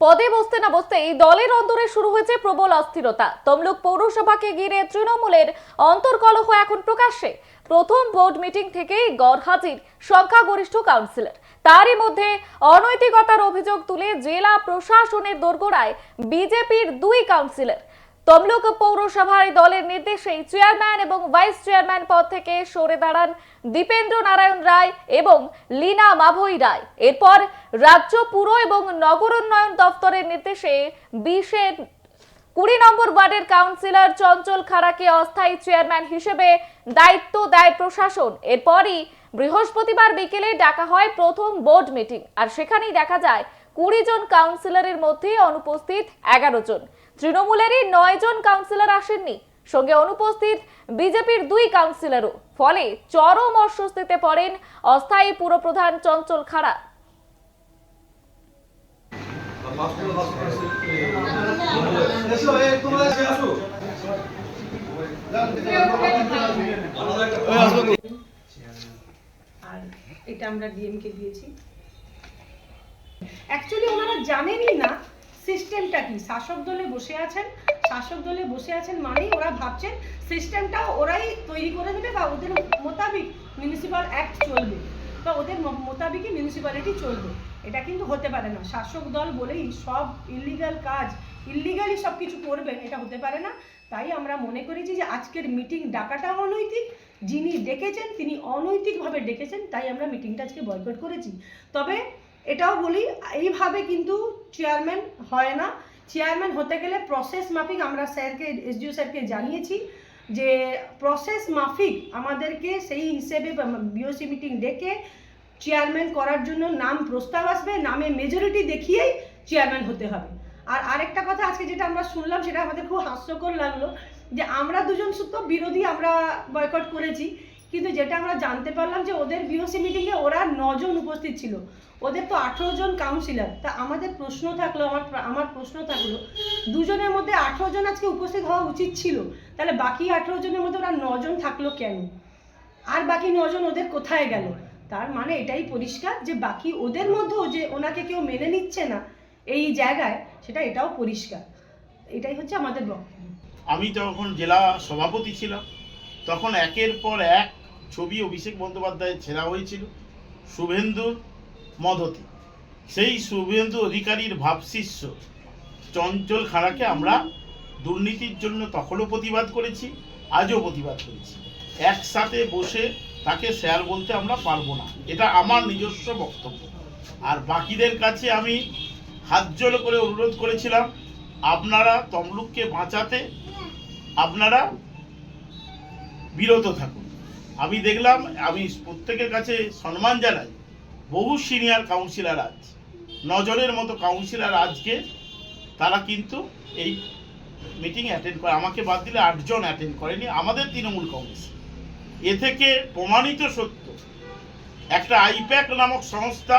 পদে বসতে না বসতে এই দলের অন্তরে শুরু হয়েছে প্রবল অস্থিরতা। তমলুক পৌরসভাকে ঘিরে তৃণমূলের অন্তর্কলহ এখন প্রকাশ্যে। প্রথম বোর্ড মিটিং থেকেই গড়হাজির সংখ্যাগরিষ্ঠ কাউন্সিলর। তারই মধ্যে অনৈতিকতার অভিযোগ তুলে জেলা প্রশাসনের দোরগোড়ায় বিজেপির দুই কাউন্সিলর। তমলুক পৌরসভায় দলের নির্দেশেই চেয়ারম্যান এবং ভাইস চেয়ারম্যান পদ থেকে সরে দাঁড়ান দীপেন্দ্র নারায়ণ রায় এবং লীনা মাভৈ রায়। এরপর রাজ্য পুর এবং নগর উন্নয়ন দপ্তরের নির্দেশে বিশের কুড়ি নম্বর ওয়ার্ডের কাউন্সিলর চঞ্চল খাড়াকে অস্থায়ী চেয়ারম্যান হিসেবে দায়িত্ব দেয় প্রশাসন। এরপরই বৃহস্পতিবার বিকেলে ডাকা হয় প্রথম বোর্ড মিটিং। আর সেখানেই দেখা যায় কুড়ি জন কাউন্সিলরের মধ্যে অনুপস্থিত এগারো জন। তৃণমূলেরই নয় জন কাউন্সিলর আসেননি। সঙ্গে অনুপস্থিত বিজেপির দুই কাউন্সিলরও। ফলে চরম অস্বস্তিতে পড়েন অস্থায়ী পুরপ্রধান চঞ্চল খাড়া। আর এটা আমরা ডিএমকে দিয়েছি। অ্যাকচুয়ালি ওনারা জানেনই না সিস্টেমটা কি? শাসক দলে বসে আছেন, শাসক দলে বসে আছেন মানেই ওরা ভাবছেন সিস্টেমটা ওরাই তৈরি করে দেবে বা ওদের মোতাবিক মিউনিসিপাল অ্যাক্ট চলবে। বা ওদের মোতাবিকই মিউনিসিপ্যালিটি চলবে। এটা কিন্তু হতে পারে না। শাসক দল বলেই সব ইলিগাল কাজ ইলিগালি সব কিছু করবেন, এটা হতে পারে না। তাই আমরা মনে করেছি যে আজকের মিটিং ডাকাটা অনৈতিক। যিনি ডেকেছেন, তিনি অনৈতিকভাবে ডেকেছেন, তাই আমরা মিটিংটা আজকে বয়কট করেছি। তবে এটাও বলি, এইভাবে কিন্তু চেয়ারম্যান হয় না। চেয়ারম্যান হতে গেলে প্রসেস মাফিক আমরা স্যারকে এসডিও স্যারকে জানিয়েছি যে প্রসেস মাফিক আমাদেরকে সেই হিসেবে বিওসি মিটিং ডেকে চেয়ারম্যান করার জন্য নাম প্রস্তাব আসবে, নামে মেজরিটি দেখিয়েই চেয়ারম্যান হতে হবে। আর আরেকটা কথা আজকে যেটা আমরা শুনলাম, সেটা আমাদের খুব হাস্যকর লাগল যে আমরা দুজন শুধু বিরোধী আমরা বয়কট করেছি। কিন্তু যেটা আমরা জানতে পারলাম যে ওদের বিওসি মিটিংয়ে ওরা নজন উপস্থিত ছিল। ওদের তো আঠেরো জন কাউন্সিলর তা আমাদের প্রশ্ন থাকল, আমার আমার প্রশ্ন থাকল, দুজনের মধ্যে আঠেরো জন আজকে উপস্থিত হওয়া উচিত ছিল। তাহলে বাকি আঠেরো জনের মধ্যে ওরা নজন থাকল কেন? আর বাকি নজন ওদের কোথায় গেল? তার মানে এটাই পরিষ্কার যে বাকি ওদের মধ্যেও যে ওনাকে কেউ মেনে নিচ্ছে না এই জায়গায়, সেটা এটাও পরিষ্কার। এটাই হচ্ছে আমাদের বক্তব্য। আমি যখন জেলা সভাপতি ছিলাম, তখন একের পর এক ছবি অভিষেক বন্দ্যোপাধ্যায়ের ছেঁড়া হয়েছিল শুভেন্দুর মদতি। সেই শুভেন্দু অধিকারীর ভাবশিষ্য চঞ্চল খাড়াকে আমরা দুর্নীতির জন্য তখনও প্রতিবাদ করেছি, আজও প্রতিবাদ করেছি। একসাথে বসে তাকে শেয়ার বলতে আমরা পারব না। এটা আমার নিজস্ব বক্তব্য। আর বাকিদের কাছে আমি হাত জোর করে অনুরোধ করেছিলাম, আপনারা তমলুককে বাঁচাতে, আপনারা বিরত থাকুন। আমি দেখলাম, আমি প্রত্যেকের কাছে সম্মান জানাই, বহু সিনিয়র কাউন্সিলার আজ। নজরের মতো কাউন্সিলার আজকে, তারা কিন্তু এই মিটিং অ্যাটেন্ড করে। আমাকে বাদ দিলে আটজন অ্যাটেন্ড করেনি, আমাদের তৃণমূল কংগ্রেস। এ থেকে প্রমাণিত সত্য, একটা আইপ্যাক নামক সংস্থা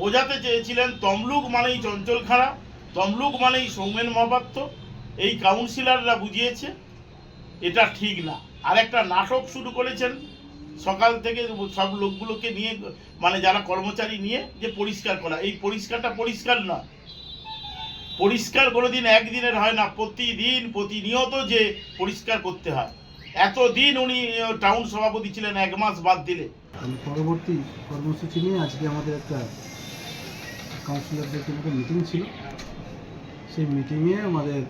বোঝাতে চেয়েছিলেন তমলুক মানেই চঞ্চল খাড়া, তমলুক মানেই সৌমেন মহাপাত্র। এই কাউন্সিলাররা বুঝিয়েছে, এটা ঠিক না। আর একটা নাটক শুরু করেছেন। সকাল থেকে সব লোকগুলোকে নিয়ে মানে যারা কর্মচারী নিয়ে যে পরিষ্কার করা। এই পরিষ্কারটা পরিষ্কার নয়। পরিষ্কার কোনোদিন একদিনের হয় না। প্রতিদিন প্রতিনিয়ত যে পরিষ্কার করতে হয়। এতদিন উনি টাউন সভাপতি ছিলেন, এক মাস বাদ দিলে। পরবর্তী কর্মসূচি নিয়ে আজকে আমাদের একটা কাউন্সিলরদের একটা মিটিং ছিল। সেই মিটিংয়ে আমাদের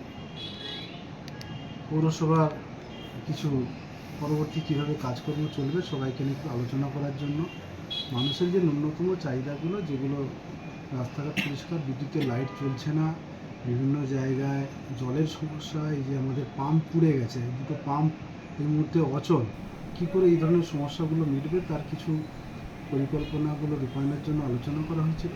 পৌরসভার কিছু পরবর্তী কীভাবে কাজকর্ম চলবে সবাইকে নিয়ে একটু আলোচনা করার জন্য। মানুষের যে ন্যূনতম চাহিদাগুলো, যেগুলো রাস্তাঘাট পরিষ্কার, বিদ্যুতের লাইট চলছে না, বিভিন্ন জায়গায় জলের সমস্যা, এই যে আমাদের পাম্প পুড়ে গেছে দুটো পাম্প এই মুহূর্তে অচল। কী করে এই ধরনের সমস্যাগুলো মিটবে, তার কিছু পরিকল্পনাগুলো রূপায়ণের জন্য আলোচনা করা হয়েছিল।